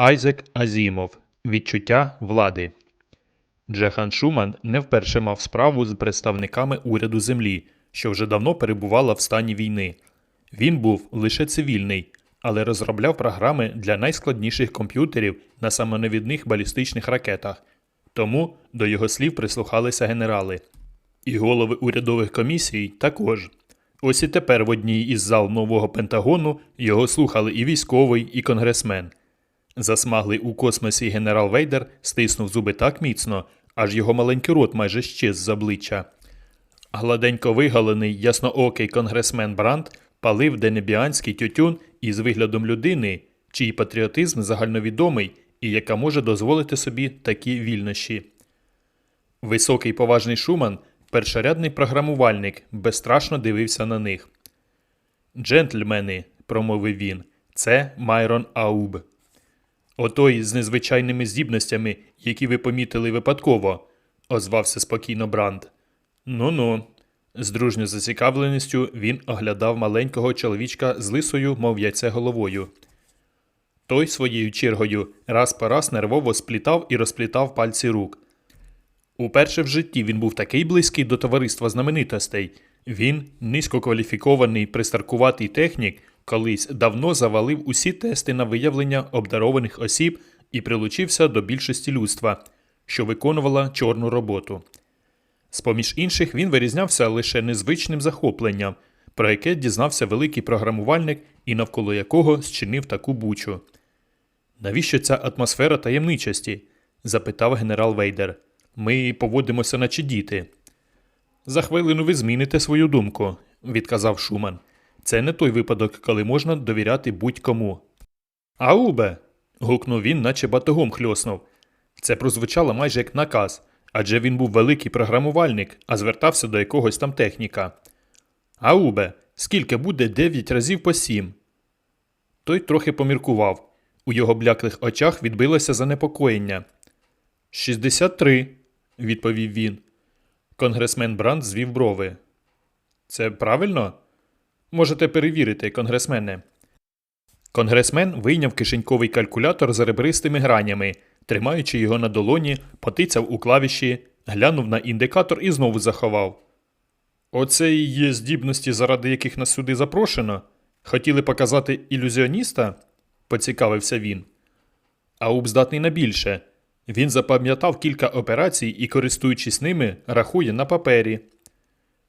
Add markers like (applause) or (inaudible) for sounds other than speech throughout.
Айзек Азімов Відчуття влади. Джехан Шуман не вперше мав справу з представниками уряду Землі, що вже давно перебувала в стані війни. Він був лише цивільний, але розробляв програми для найскладніших комп'ютерів на самонавідних балістичних ракетах. Тому до його слів прислухалися генерали. І голови урядових комісій також. Ось і тепер в одній із зал нового Пентагону його слухали і військовий, і конгресмен. Засмаглий у космосі генерал Вейдер стиснув зуби так міцно, аж його маленький рот майже щез з обличчя. Гладенько вигалений ясноокий конгресмен Брандт палив денебіанський тютюн із виглядом людини, чий патріотизм загальновідомий і яка може дозволити собі такі вільнощі. Високий поважний Шуман, першорядний програмувальник, безстрашно дивився на них. Джентльмени, промовив він, це Майрон Ауб. Отой з незвичайними здібностями, які ви помітили випадково, озвався спокійно Бранд. Ну ну. З дружньою зацікавленістю він оглядав маленького чоловічка з лисою, мов яйце головою. Той своєю чергою раз по раз нервово сплітав і розплітав пальці рук. Уперше в житті він був такий близький до товариства знаменитостей. Він, низькокваліфікований пристаркуватий технік, колись давно завалив усі тести на виявлення обдарованих осіб і прилучився до більшості людства, що виконувала чорну роботу. З-поміж інших він вирізнявся лише незвичним захопленням, про яке дізнався великий програмувальник і навколо якого зчинив таку бучу. Навіщо ця атмосфера таємничості? запитав генерал Вейдер. Ми поводимося, наче діти. За хвилину ви зміните свою думку, відказав Шуман. Це не той випадок, коли можна довіряти будь-кому. Аубе. гукнув він, наче батогом хльоснув. Це прозвучало майже як наказ, адже він був великий програмувальник, а звертався до якогось там техніка. Аубе, скільки буде 9 разів по 7? Той трохи поміркував. У його бляклих очах відбилося занепокоєння. 63, відповів він. Конгресмен Бранд звів брови. Це правильно? Можете перевірити, конгресмене. Конгресмен вийняв кишеньковий калькулятор з ребристими гранями, тримаючи його на долоні, потицяв у клавіші, глянув на індикатор і знову заховав. Оце і є здібності, заради яких нас сюди запрошено. Хотіли показати ілюзіоніста? поцікавився він. Ауб здатний на більше. Він запам'ятав кілька операцій і, користуючись ними, рахує на папері.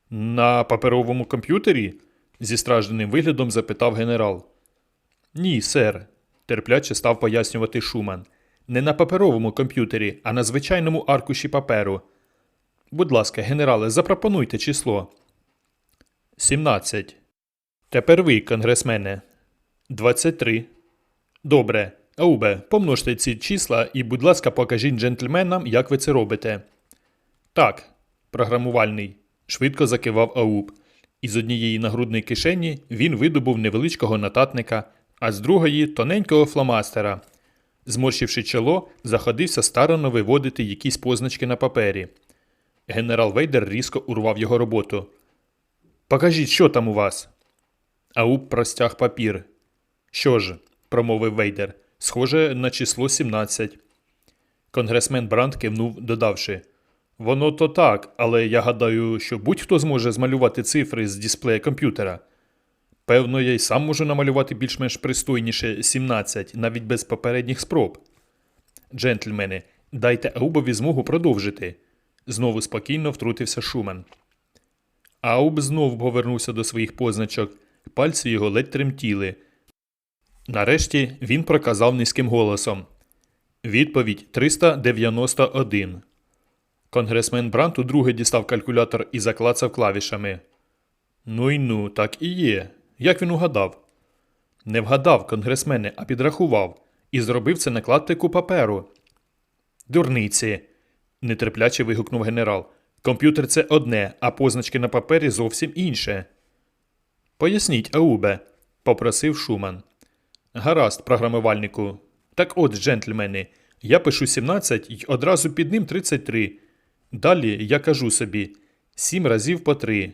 На паперовому комп'ютері? Зі стражденим виглядом запитав генерал. Ні, сер, терпляче став пояснювати Шуман. Не на паперовому комп'ютері, а на звичайному аркуші паперу. Будь ласка, генерале, запропонуйте число. 17. Тепер ви, конгресмене. 23. Добре. Аубе, помножте ці числа і, будь ласка, покажіть джентльменам, як ви це робите. Так, програмувальний, швидко закивав Ауб. Із однієї нагрудної кишені він видобув невеличкого нотатника, а з другої тоненького фломастера. Зморщивши чоло, заходився старано виводити якісь позначки на папері. Генерал Вейдер різко урвав його роботу. Покажіть, що там у вас. Ауб простяг папір. Що ж, промовив Вейдер, схоже на число 17. Конгресмен Бранд кивнув, додавши. Воно то так, але я гадаю, що будь-хто зможе змалювати цифри з дисплея комп'ютера. Певно, я й сам можу намалювати більш-менш пристойніше 17, навіть без попередніх спроб. Джентльмени, дайте Аубові змогу продовжити. Знову спокійно втрутився Шуман. Ауб знов повернувся до своїх позначок, пальці його ледь тремтіли. Нарешті він проказав низьким голосом. Відповідь 391. Конгресмен Брант удруге дістав калькулятор і заклацав клавішами. Ну й ну, так і є. Як він угадав? Не вгадав, конгресмене, а підрахував і зробив це на клаптику паперу. Дурниці. нетерпляче вигукнув генерал. Комп'ютер це одне, а позначки на папері зовсім інше. Поясніть, Аубе, попросив Шуман. Гаразд, програмувальнику. Так от, джентльмени, я пишу 17 і одразу під ним 33. Далі я кажу собі 7 разів по 3.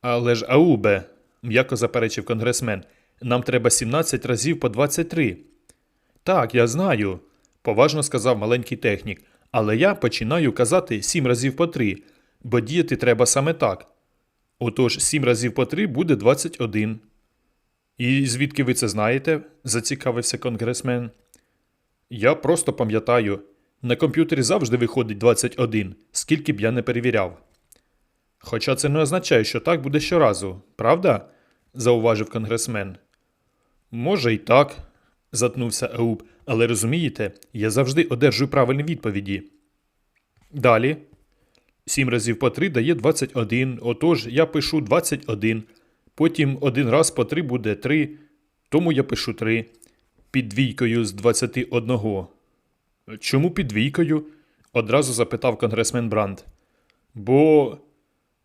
Але ж, Аубе, м'яко заперечив конгресмен, нам треба 17 разів по 23. Так, я знаю, поважно сказав маленький технік. Але я починаю казати сім разів по три, бо діяти треба саме так. Отож, сім разів по три буде 21. І звідки ви це знаєте? зацікавився конгресмен. Я просто пам'ятаю, на комп'ютері завжди виходить 21, скільки б я не перевіряв. Хоча це не означає, що так буде щоразу, правда? зауважив конгресмен. Може, і так, затнувся Еуб, але розумієте, я завжди одержую правильні відповіді. Далі. Сім разів по три дає 21, отож я пишу 21. Потім один раз по три буде 3, тому я пишу 3. Під двійкою з 21. Чому під двійкою? одразу запитав конгресмен Бранд. Бо.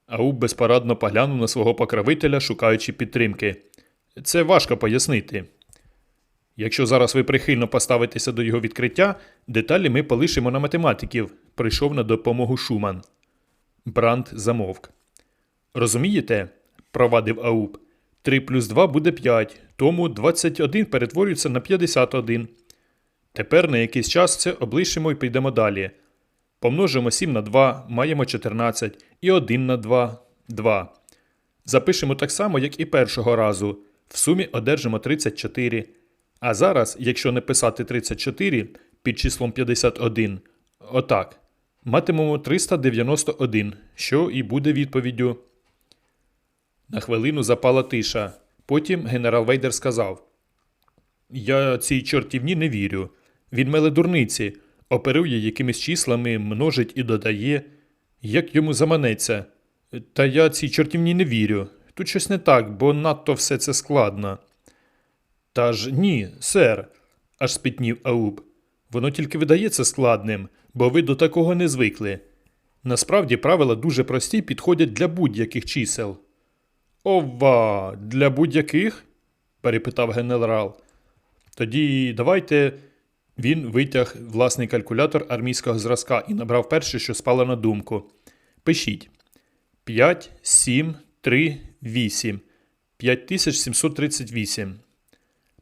Ауб безпорадно поглянув на свого покровителя, шукаючи підтримки. Це важко пояснити. Якщо зараз ви прихильно поставитеся до його відкриття, деталі ми полишимо на математиків, прийшов на допомогу Шуман. Бранд замовк. Розумієте? провадив Ауб. 3 плюс 2 буде 5, тому 21 перетворюється на 51. Тепер на якийсь час це облишимо і підемо далі. Помножимо 7 на 2, маємо 14, і 1 на 2 2. Запишемо так само, як і першого разу. В сумі одержимо 34. А зараз, якщо не писати 34 під числом 51, отак, матимемо 391, що і буде відповіддю. На хвилину запала тиша. Потім генерал Вейдер сказав: Я цій чортівні не вірю. Він меле дурниці, оперує якимись числами, множить і додає, як йому заманеться. Та я цій чортівні не вірю. Тут щось не так, бо надто все це складно. Та ж ні, сер, аж спітнів Ауб. Воно тільки видається складним, бо ви до такого не звикли. Насправді правила дуже прості підходять для будь-яких чисел. Ова, для будь-яких? перепитав генерал. Тоді давайте. Він витяг власний калькулятор армійського зразка і набрав перше, що спало на думку. Пишіть 5, 7, 3, 8. 5738.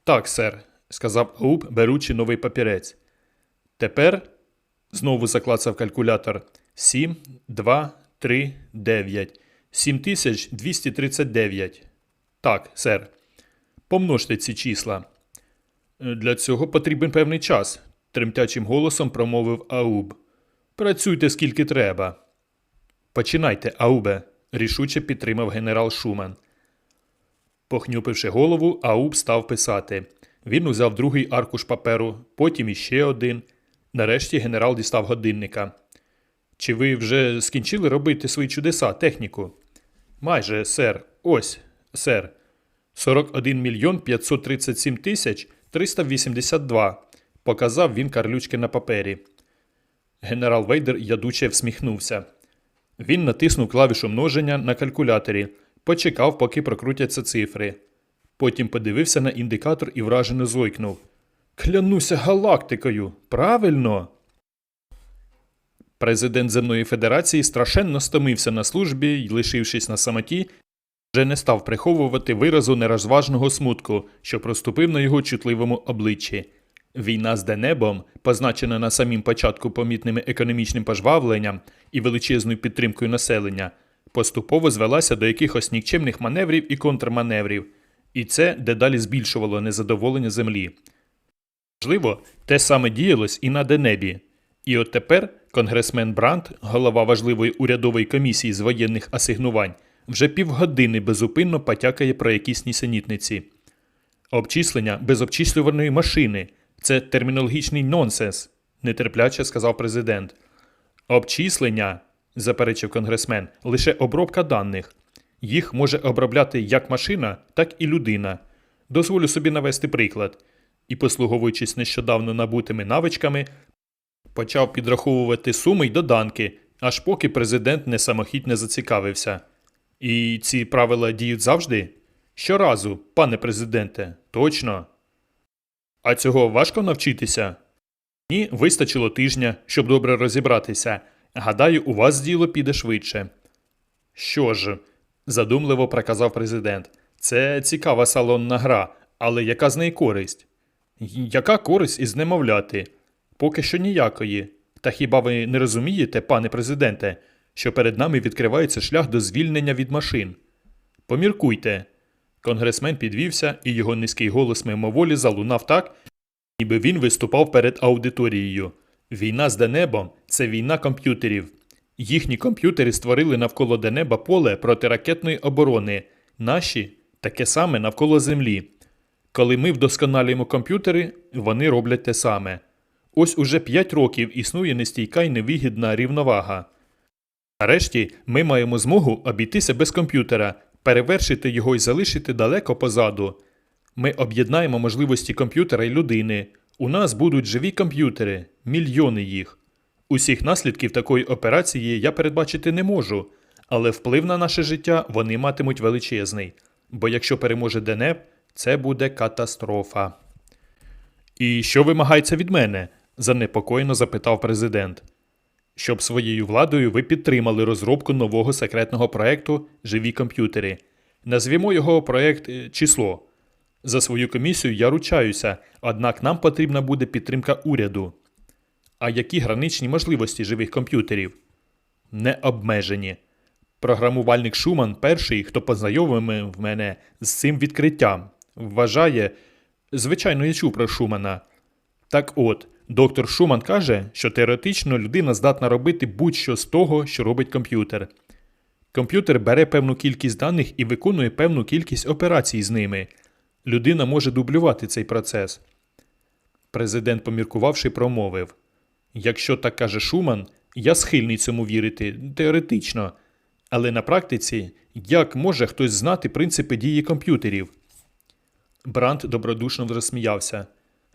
Так, сер, сказав Ауб, беручи новий папірець. Тепер знову заклацав калькулятор 7, 2, 3, 9. 7239. Так, сер. Помножте ці числа. Для цього потрібен певний час, тремтячим голосом промовив Ауб. Працюйте скільки треба. Починайте, Аубе, рішуче підтримав генерал Шуман. Похнюпивши голову, Ауб став писати. Він узяв другий аркуш паперу, потім іще один. Нарешті генерал дістав годинника. Чи ви вже скінчили робити свої чудеса, техніку? Майже, сер. Ось, сер. 41 мільйон 537 тисяч 382, показав він карлючки на папері. Генерал Вейдер ядуче всміхнувся. Він натиснув клавішу множення на калькуляторі, почекав, поки прокрутяться цифри. Потім подивився на індикатор і вражено зойкнув. Клянуся галактикою, правильно? Президент Земної Федерації страшенно стомився на службі й, лишившись на самоті, вже не став приховувати виразу нерозважного смутку, що проступив на його чутливому обличчі. Війна з Денебом, позначена на самім початку помітними економічним пожвавленням і величезною підтримкою населення, поступово звелася до якихось нікчемних маневрів і контрманеврів, і це дедалі збільшувало незадоволення землі. Можливо, те саме діялось і на Денебі. І от тепер конгресмен Брандт, голова важливої урядової комісії з воєнних асигнувань, вже півгодини безупинно потякає про якісь нісенітниці. Обчислення без обчислюваної машини це термінологічний нонсенс, нетерпляче сказав президент. Обчислення, заперечив конгресмен, лише обробка даних. Їх може обробляти як машина, так і людина. Дозволю собі навести приклад. І, послуговуючись нещодавно набутими навичками, почав підраховувати суми й доданки, аж поки президент не самохідь не зацікавився. І ці правила діють завжди? Щоразу, пане президенте, точно. А цього важко навчитися? Ні, вистачило тижня, щоб добре розібратися. Гадаю, у вас діло піде швидше. Що ж, задумливо проказав президент, це цікава салонна гра, але яка з неї користь? Яка користь із немовляти? Поки що ніякої. Та хіба ви не розумієте, пане президенте, що перед нами відкривається шлях до звільнення від машин? Поміркуйте. Конгресмен підвівся, і його низький голос мимоволі залунав так, ніби він виступав перед аудиторією. Війна з Денебом це війна комп'ютерів. Їхні комп'ютери створили навколо Денеба поле протиракетної оборони, наші таке саме навколо Землі. Коли ми вдосконалюємо комп'ютери, вони роблять те саме. Ось уже 5 років існує нестійка й невигідна рівновага. Нарешті ми маємо змогу обійтися без комп'ютера, перевершити його і залишити далеко позаду. Ми об'єднаємо можливості комп'ютера і людини. У нас будуть живі комп'ютери, мільйони їх. Усіх наслідків такої операції я передбачити не можу, але вплив на наше життя вони матимуть величезний. Бо якщо переможе Денеп, це буде катастрофа. І що вимагається від мене? занепокоєно запитав президент. Щоб своєю владою ви підтримали розробку нового секретного проекту Живі комп'ютери. Назвімо його проект е, число. За свою комісію я ручаюся, однак нам потрібна буде підтримка уряду. А які граничні можливості живих комп'ютерів? Необмежені. Програмувальник Шуман перший, хто познайомив мене з цим відкриттям, вважає. Звичайно, я чув про Шумана. Так от, доктор Шуман каже, що теоретично людина здатна робити будь-що з того, що робить комп'ютер. Комп'ютер бере певну кількість даних і виконує певну кількість операцій з ними. Людина може дублювати цей процес. Президент, поміркувавши, промовив: Якщо так каже Шуман, я схильний цьому вірити, теоретично. Але на практиці, як може хтось знати принципи дії комп'ютерів? Бранд добродушно розсміявся.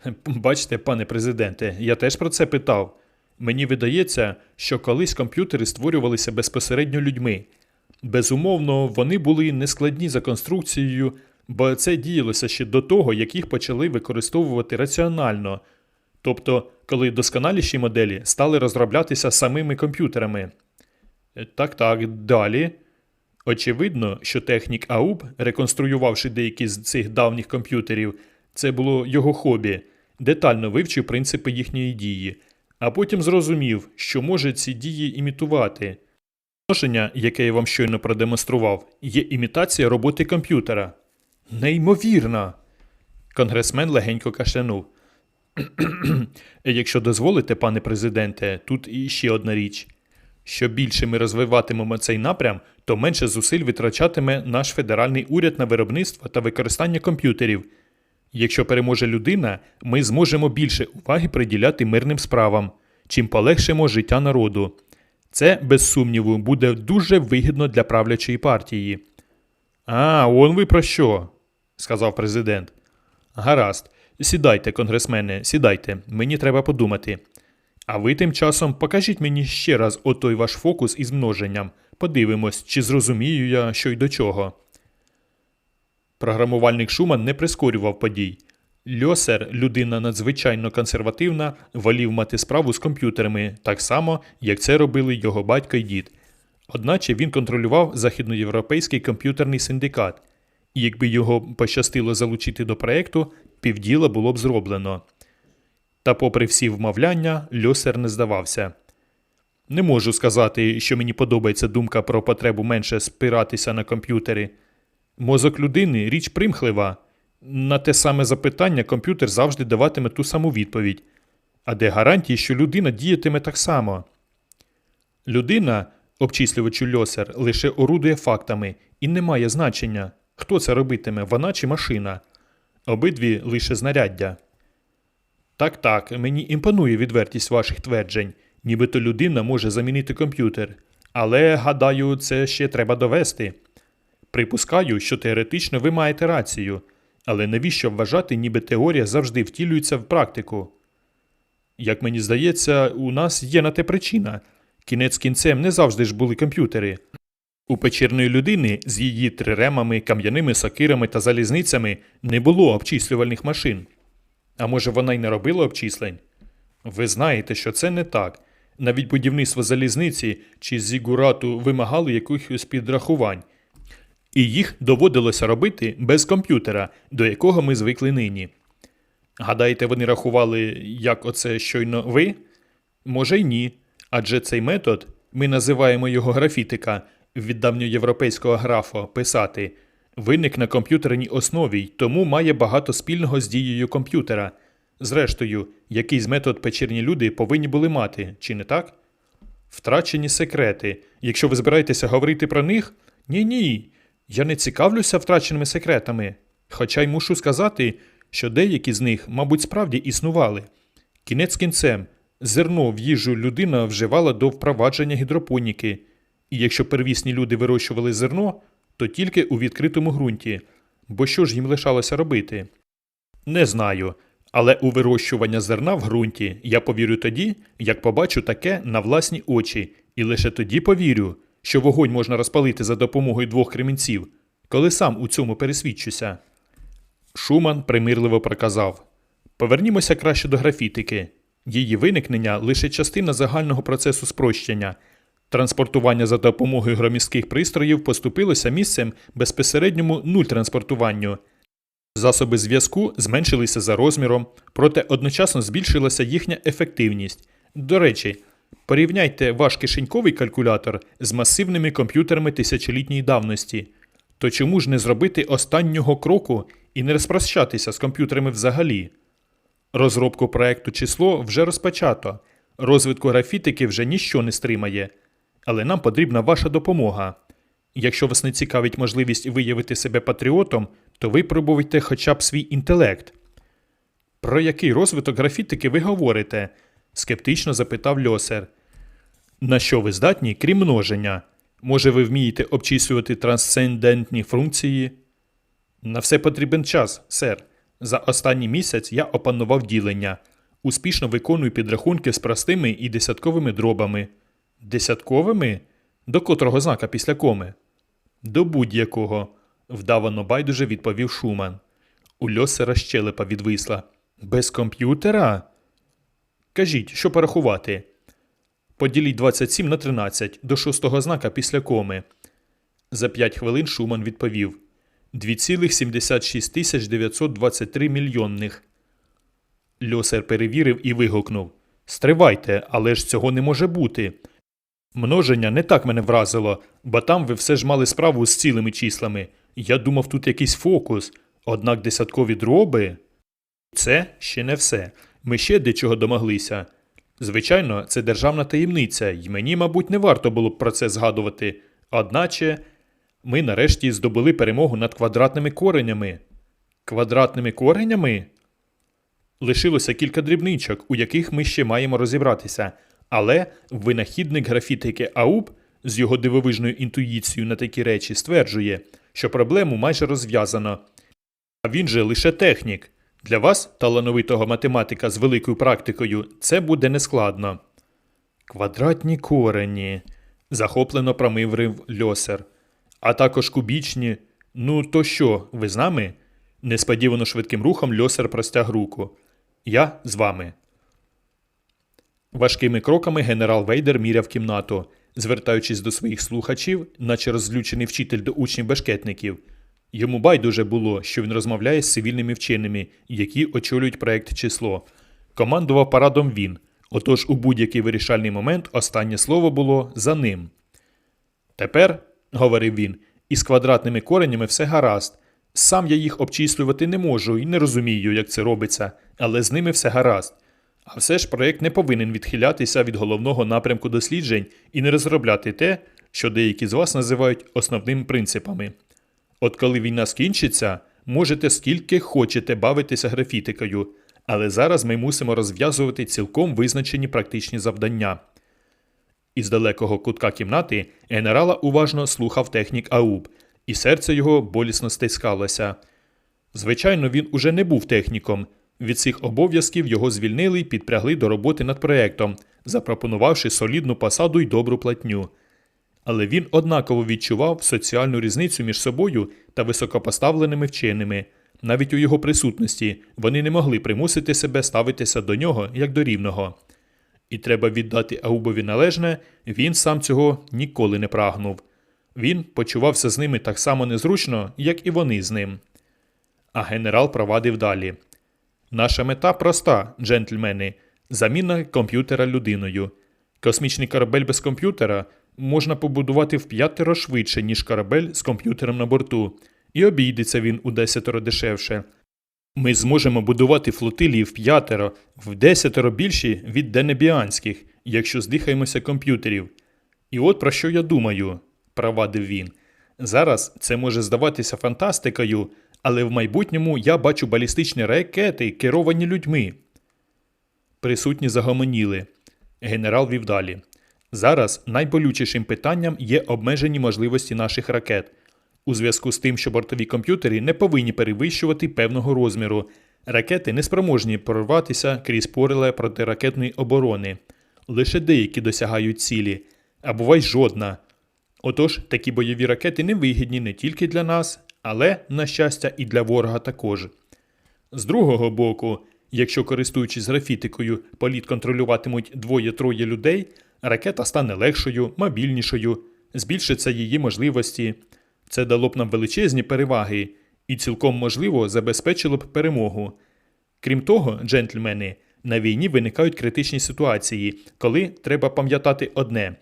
(laughs) Бачите, пане президенте, я теж про це питав. Мені видається, що колись комп'ютери створювалися безпосередньо людьми. Безумовно, вони були нескладні за конструкцією, бо це діялося ще до того, як їх почали використовувати раціонально, тобто, коли досконаліші моделі стали розроблятися самими комп'ютерами. Так, так, далі. Очевидно, що технік Ауб, реконструювавши деякі з цих давніх комп'ютерів, це було його хобі, детально вивчив принципи їхньої дії, а потім зрозумів, що може ці дії імітувати. Множення, яке я вам щойно продемонстрував, є імітація роботи комп'ютера. Неймовірно. Конгресмен легенько кашлянув. Якщо дозволите, пане президенте, тут іще одна річ. Що більше ми розвиватимемо цей напрям, то менше зусиль витрачатиме наш федеральний уряд на виробництво та використання комп'ютерів. Якщо переможе людина, ми зможемо більше уваги приділяти мирним справам, чим полегшимо життя народу. Це, без сумніву, буде дуже вигідно для правлячої партії. А, он ви про що? сказав президент. Гаразд, сідайте, конгресмене, сідайте, мені треба подумати. А ви тим часом покажіть мені ще раз отой ваш фокус із множенням. Подивимось, чи зрозумію я, що й до чого. Програмувальник Шуман не прискорював подій. Льосер, людина надзвичайно консервативна, волів мати справу з комп'ютерами, так само, як це робили його батько й дід. Одначе він контролював західноєвропейський комп'ютерний синдикат, і якби його пощастило залучити до проєкту, півділа було б зроблено. Та, попри всі вмовляння, Льосер не здавався. Не можу сказати, що мені подобається думка про потребу менше спиратися на комп'ютери. Мозок людини річ примхлива. На те саме запитання комп'ютер завжди даватиме ту саму відповідь. А де гарантії, що людина діятиме так само? Людина, обчислювачу Льосер, лише орудує фактами і не має значення, хто це робитиме, вона чи машина. Обидві лише знаряддя. Так, так, мені імпонує відвертість ваших тверджень, нібито людина може замінити комп'ютер. Але, гадаю, це ще треба довести. Припускаю, що теоретично ви маєте рацію, але навіщо вважати, ніби теорія завжди втілюється в практику? Як мені здається, у нас є на те причина. Кінець кінцем не завжди ж були комп'ютери. У печірної людини з її триремами, кам'яними сокирами та залізницями не було обчислювальних машин. А може, вона й не робила обчислень? Ви знаєте, що це не так. Навіть будівництво залізниці чи зігурату вимагало якихось підрахувань. І їх доводилося робити без комп'ютера, до якого ми звикли нині. Гадаєте, вони рахували, як оце щойно ви? Може й ні. Адже цей метод, ми називаємо його графітика, від давньоєвропейського графо писати, виник на комп'ютерній основі й тому має багато спільного з дією комп'ютера. Зрештою, якийсь метод печерні люди повинні були мати, чи не так? Втрачені секрети. Якщо ви збираєтеся говорити про них, ні ні. Я не цікавлюся втраченими секретами. Хоча й мушу сказати, що деякі з них, мабуть, справді існували. Кінець кінцем, зерно в їжу людина вживала до впровадження гідропоніки, і якщо первісні люди вирощували зерно, то тільки у відкритому ґрунті. Бо що ж їм лишалося робити? Не знаю. Але у вирощування зерна в ґрунті я повірю тоді, як побачу таке на власні очі, і лише тоді повірю, що вогонь можна розпалити за допомогою двох кремінців, коли сам у цьому пересвідчуся. Шуман примирливо проказав Повернімося краще до графітики. Її виникнення лише частина загального процесу спрощення. Транспортування за допомогою громістких пристроїв поступилося місцем безпосередньому нуль транспортуванню. Засоби зв'язку зменшилися за розміром, проте одночасно збільшилася їхня ефективність. До речі, порівняйте ваш кишеньковий калькулятор з масивними комп'ютерами тисячолітньої давності. То чому ж не зробити останнього кроку і не розпрощатися з комп'ютерами взагалі? Розробку проекту число вже розпочато, розвитку графітики вже ніщо не стримає, але нам потрібна ваша допомога. Якщо вас не цікавить можливість виявити себе патріотом, то випробуйте хоча б свій інтелект. Про який розвиток графітики ви говорите? Скептично запитав Льосер. На що ви здатні, крім множення? Може, ви вмієте обчислювати трансцендентні функції? На все потрібен час, сер. За останній місяць я опанував ділення. Успішно виконую підрахунки з простими і десятковими дробами. Десятковими? До котрого знака після коми? До будь-якого, вдавано байдуже відповів Шуман. У Льосера щелепа відвисла. Без комп'ютера? Кажіть, що порахувати? Поділіть 27 на 13 до шостого знака після коми. За 5 хвилин Шуман відповів 2,76 923 мільйонних. Льосер перевірив і вигукнув Стривайте, але ж цього не може бути. Множення не так мене вразило, бо там ви все ж мали справу з цілими числами. Я думав, тут якийсь фокус, однак десяткові дроби. Це ще не все. Ми ще дечого домоглися. Звичайно, це державна таємниця, і мені, мабуть, не варто було б про це згадувати. Одначе ми нарешті здобули перемогу над квадратними коренями. Квадратними коренями? Лишилося кілька дрібничок, у яких ми ще маємо розібратися, але винахідник графітики Ауб з його дивовижною інтуїцією на такі речі стверджує, що проблему майже розв'язано. А він же лише технік. Для вас, талановитого математика з великою практикою, це буде нескладно. Квадратні корені, захоплено промиврив льосер. А також кубічні. Ну, то що, ви з нами? Несподівано швидким рухом льосер простяг руку. Я з вами. Важкими кроками генерал Вейдер міряв кімнату, звертаючись до своїх слухачів, наче розлючений вчитель до учнів бешкетників. Йому байдуже було, що він розмовляє з цивільними вченими, які очолюють проект число. Командував парадом він, отож у будь-який вирішальний момент останнє слово було за ним. Тепер, говорив він, із квадратними коренями все гаразд. Сам я їх обчислювати не можу і не розумію, як це робиться, але з ними все гаразд. А все ж проєкт не повинен відхилятися від головного напрямку досліджень і не розробляти те, що деякі з вас називають основними принципами. От коли війна скінчиться, можете скільки хочете бавитися графітикою, але зараз ми мусимо розв'язувати цілком визначені практичні завдання. Із далекого кутка кімнати генерала уважно слухав технік Ауб, і серце його болісно стискалося. Звичайно, він уже не був техніком. Від цих обов'язків його звільнили і підпрягли до роботи над проектом, запропонувавши солідну посаду й добру платню. Але він однаково відчував соціальну різницю між собою та високопоставленими вченими. Навіть у його присутності вони не могли примусити себе ставитися до нього як до рівного. І треба віддати Аубові належне, він сам цього ніколи не прагнув. Він почувався з ними так само незручно, як і вони з ним. А генерал провадив далі. Наша мета проста, джентльмени заміна комп'ютера людиною. Космічний корабель без комп'ютера можна побудувати в п'ятеро швидше, ніж корабель з комп'ютером на борту, і обійдеться він у десятеро дешевше. Ми зможемо будувати флотилії в п'ятеро, в десятеро більші від денебіанських, якщо здихаємося комп'ютерів. І от про що я думаю, провадив він. Зараз це може здаватися фантастикою, але в майбутньому я бачу балістичні ракети, керовані людьми. Присутні загомоніли. Генерал вів далі. Зараз найболючішим питанням є обмежені можливості наших ракет. У зв'язку з тим, що бортові комп'ютери не повинні перевищувати певного розміру. Ракети не спроможні прорватися крізь пореле протиракетної оборони. Лише деякі досягають цілі, а буває жодна. Отож, такі бойові ракети невигідні не тільки для нас, але, на щастя, і для ворога також. З другого боку, якщо користуючись графітикою, політ контролюватимуть двоє-троє людей, ракета стане легшою, мобільнішою, збільшиться її можливості. Це дало б нам величезні переваги і цілком можливо забезпечило б перемогу. Крім того, джентльмени, на війні виникають критичні ситуації, коли треба пам'ятати одне: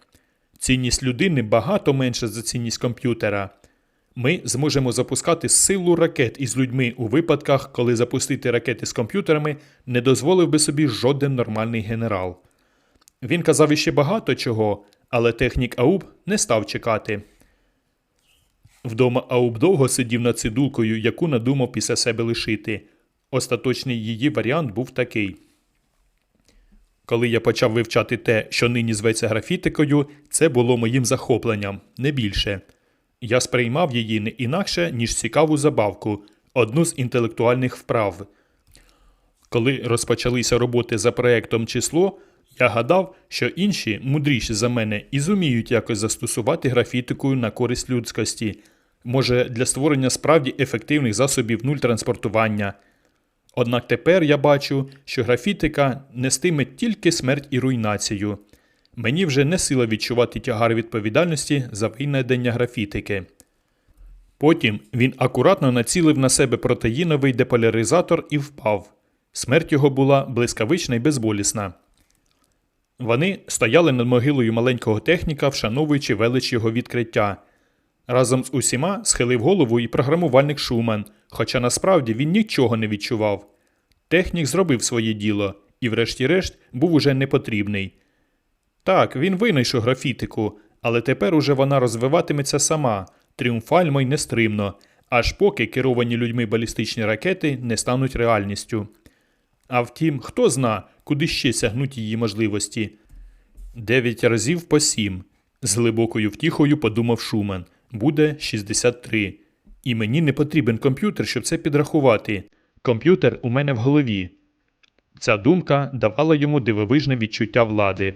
цінність людини багато менша за цінність комп'ютера. Ми зможемо запускати силу ракет із людьми у випадках, коли запустити ракети з комп'ютерами не дозволив би собі жоден нормальний генерал. Він казав іще багато чого, але технік Ауб не став чекати. Вдома Ауб довго сидів над цидулкою, яку надумав після себе лишити. Остаточний її варіант був такий. Коли я почав вивчати те, що нині зветься графітикою, це було моїм захопленням, не більше. Я сприймав її не інакше, ніж цікаву забавку, одну з інтелектуальних вправ. Коли розпочалися роботи за проектом число, я гадав, що інші, мудріші за мене, і зуміють якось застосувати графітику на користь людськості, може, для створення справді ефективних засобів нуль транспортування. Однак тепер я бачу, що графітика нестиме тільки смерть і руйнацію. Мені вже не сила відчувати тягар відповідальності за винайдення графітики. Потім він акуратно націлив на себе протеїновий деполяризатор і впав. Смерть його була блискавична і безболісна. Вони стояли над могилою маленького техніка, вшановуючи велич його відкриття. Разом з усіма схилив голову і програмувальник Шуман, хоча насправді він нічого не відчував. Технік зробив своє діло і, врешті-решт, був уже непотрібний. Так, він винайшов графітику, але тепер уже вона розвиватиметься сама, тріумфально й нестримно, аж поки керовані людьми балістичні ракети не стануть реальністю. А втім, хто зна, куди ще сягнуть її можливості. Дев'ять разів по сім. З глибокою втіхою подумав Шуман. Буде 63. І мені не потрібен комп'ютер, щоб це підрахувати. Комп'ютер у мене в голові. Ця думка давала йому дивовижне відчуття влади.